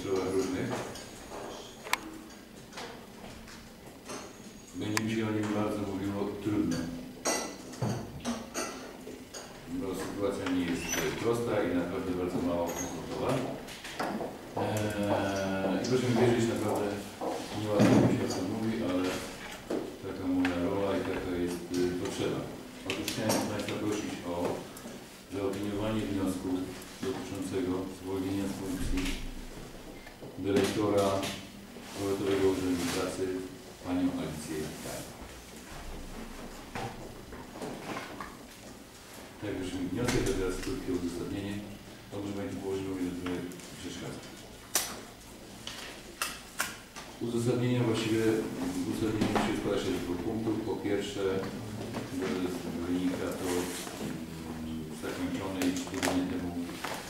sprawach różnych. Będzie mi się o nim bardzo mówiło trudno. Bo sytuacja nie jest prosta i naprawdę bardzo mało komfortowa. Eee, I proszę mi wierzyć, naprawdę nieładnie mi się o tym mówi, ale taka moja rola i taka jest y, potrzeba. Otóż chciałem Państwa prosić o zaopiniowanie wniosku dotyczącego zwolnienia z funkcji dyrektora Powiatowego Urzędu Pracy panią Alicję Gaj. Tak, już mi wniosek, a teraz krótkie uzasadnienie. Dobrze będzie położyło mi, że trochę przeszkadza. Uzasadnienie właściwie uzasadnienie się składa się z dwóch punktów. Po pierwsze, wynika to z zakończonej cztery temu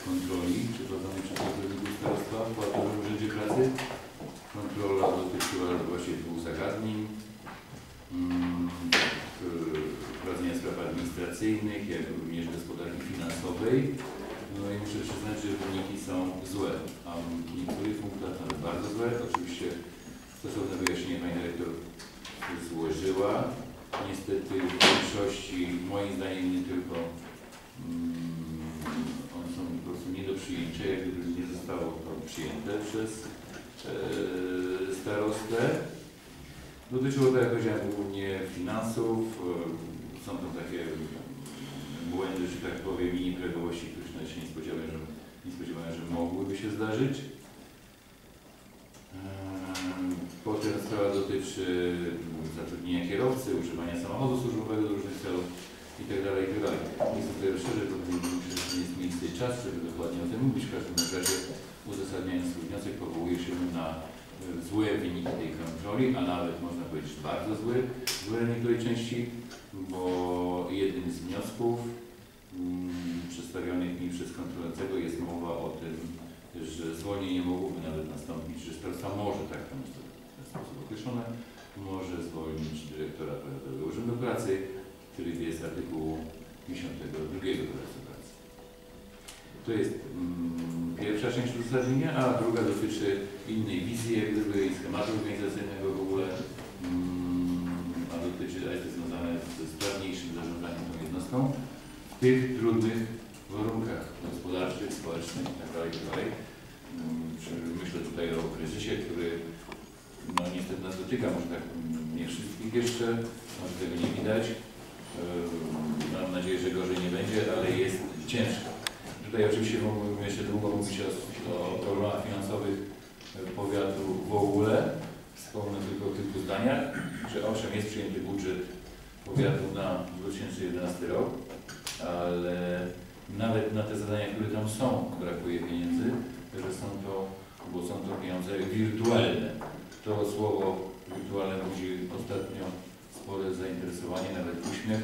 kontroli przeprowadzonej przez Pracowników Starostwa w Powiatowym Urzędzie Pracy. Kontrola dotyczyła właśnie dwóch zagadnień. Mm, w- Prowadzenia spraw administracyjnych, jak również gospodarki finansowej. No i muszę przyznać, że wyniki są złe, a w niektórych punktach nawet bardzo złe. Oczywiście stosowne wyjaśnienie pani dyrektor złożyła. Niestety w większości, moim zdaniem nie tylko, mm, one są po prostu nie do przyjęcia, jak gdyby nie zostało to przyjęte przez e, starostę. Dotyczyło to, jak powiedziałem, głównie finansów. Są to takie błędy, że tak powiem, i nieprawidłowości, których nawet się nie spodziewałem, że, nie że mogłyby się zdarzyć. Ehm, Potem sprawa dotyczy zatrudnienia kierowcy, używania samochodu służbowego do różnych celów itd. itd. Nie chcę tutaj rozszerzyć, bo nie jest miejsce i czas, żeby dokładnie o tym mówić. W każdym razie uzasadniając swój wniosek powołuje się na złe wyniki tej kontroli, a nawet można powiedzieć bardzo złe, złe niektórej części, bo jednym z wniosków mm, przedstawionych mi przez kontrolującego jest mowa o tym, że zwolnienie mogłoby nawet nastąpić, że starostwa może tak to jest w ten sposób określone, może zwolnić dyrektora Powiatowego Urzędu Pracy, który jest artykułu 52 Kodeksu Pracy. To jest mm, pierwsza część uzasadnienia, a druga dotyczy innej wizji, jak gdyby i schematu organizacyjnego w ogóle, mm, a dotyczy, a jest związane ze sprawniejszym zarządzaniem tą jednostką w tych trudnych warunkach gospodarczych, społecznych itd. itd. Mm, czy- Myślę tutaj o kryzysie, który no niestety nas dotyka, może tak mm, nie wszystkich jeszcze, może tego nie widać. Mam nadzieję, że gorzej nie będzie, ale jest ciężko. Tutaj oczywiście mógłbym jeszcze długo mówić o, o problemach finansowych powiatu w ogóle. Wspomnę tylko o kilku zdaniach, że owszem jest przyjęty budżet powiatu na 2011 rok, ale nawet na te zadania, które tam są, brakuje pieniędzy, że są to, bo są to pieniądze wirtualne. To słowo wirtualne budzi ostatnio spore zainteresowanie, nawet uśmiech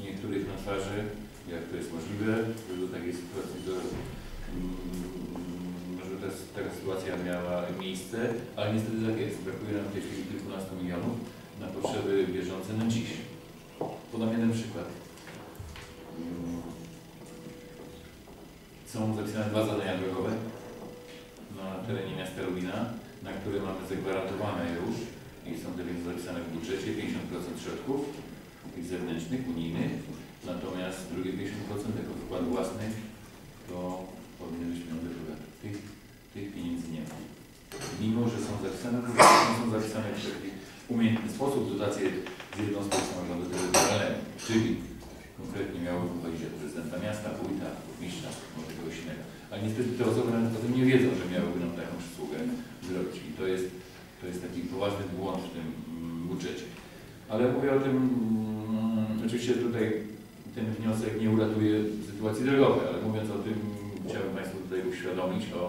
niektórych na twarzy, jak to jest możliwe, że do takiej sytuacji do, mm, ta, taka sytuacja miała miejsce, ale niestety tak jest. Brakuje nam w tej chwili kilkunastu milionów na potrzeby bieżące na dziś. Podam jeden przykład. Są zapisane dwa zadania drogowe na terenie miasta Lubina, na które mamy zagwarantowane już i są te więc zapisane w budżecie 50% środków zewnętrznych, unijnych, natomiast drugie 50% jako wkład własny to powinny być pieniądze powiatu. Tych, tych pieniędzy nie ma. Mimo, że są zapisane, to są zapisane w taki umiejętny sposób dotacje z jednostek samorządu terytorialnego, czyli konkretnie miałoby chodzić o prezydenta miasta, wójta, burmistrza, może kogoś innego. Ale niestety te osoby nawet o tym nie wiedzą, że miałyby nam taką przysługę zrobić. I to jest, to jest taki poważny błąd w tym mm, budżecie. Ale mówię o tym, mm, oczywiście tutaj ten wniosek nie uratuje sytuacji drogowej, ale mówiąc o tym, chciałbym Państwu tutaj uświadomić o,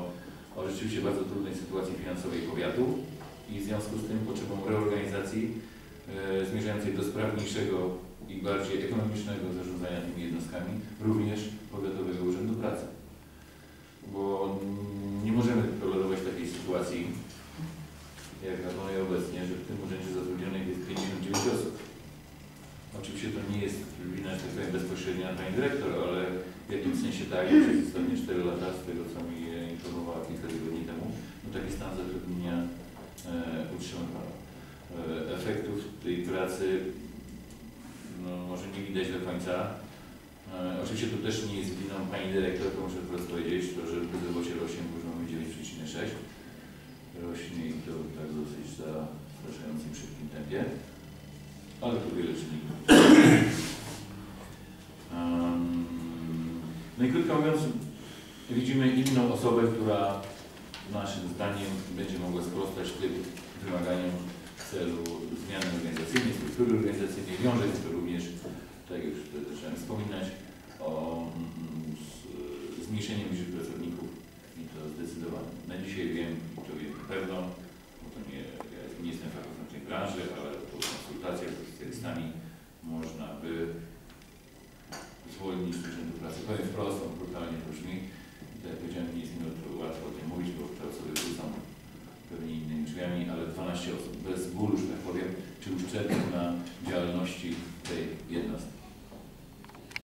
o rzeczywiście bardzo trudnej sytuacji finansowej powiatu i w związku z tym potrzebą reorganizacji e, zmierzającej do sprawniejszego i bardziej ekonomicznego zarządzania tymi jednostkami, również Powiatowego Urzędu Pracy. Bo nie możemy tolerować takiej sytuacji, jak na obecnie, że w tym urzędzie zatrudnionych jest 59 osób. Oczywiście to tak powiem, bezpośrednia pani dyrektor, ale w jakimś sensie tak, przez ostatnie 4 lata, z tego co mi informowała kilka tygodni temu, no taki stan zatrudnienia e, utrzymywał. E, efektów tej pracy no, może nie widać do końca. E, oczywiście to też nie jest winą Pani Dyrektor, to muszę wprost powiedzieć, to, że bezrobocie rośnie poziomem 9,6 rośnie i to tak dosyć zastraszającym szybkim tempie, ale tu wiele czynników. Widzimy inną osobę, która naszym zdaniem będzie mogła sprostać tym wymaganiom w celu zmiany organizacyjnej, struktury organizacyjnej. Wiąże się to również, tak jak już zacząłem wspominać, o mm, z- zmniejszeniem liczby pracowników i to zdecydowanie. Na dzisiaj wiem, to wiem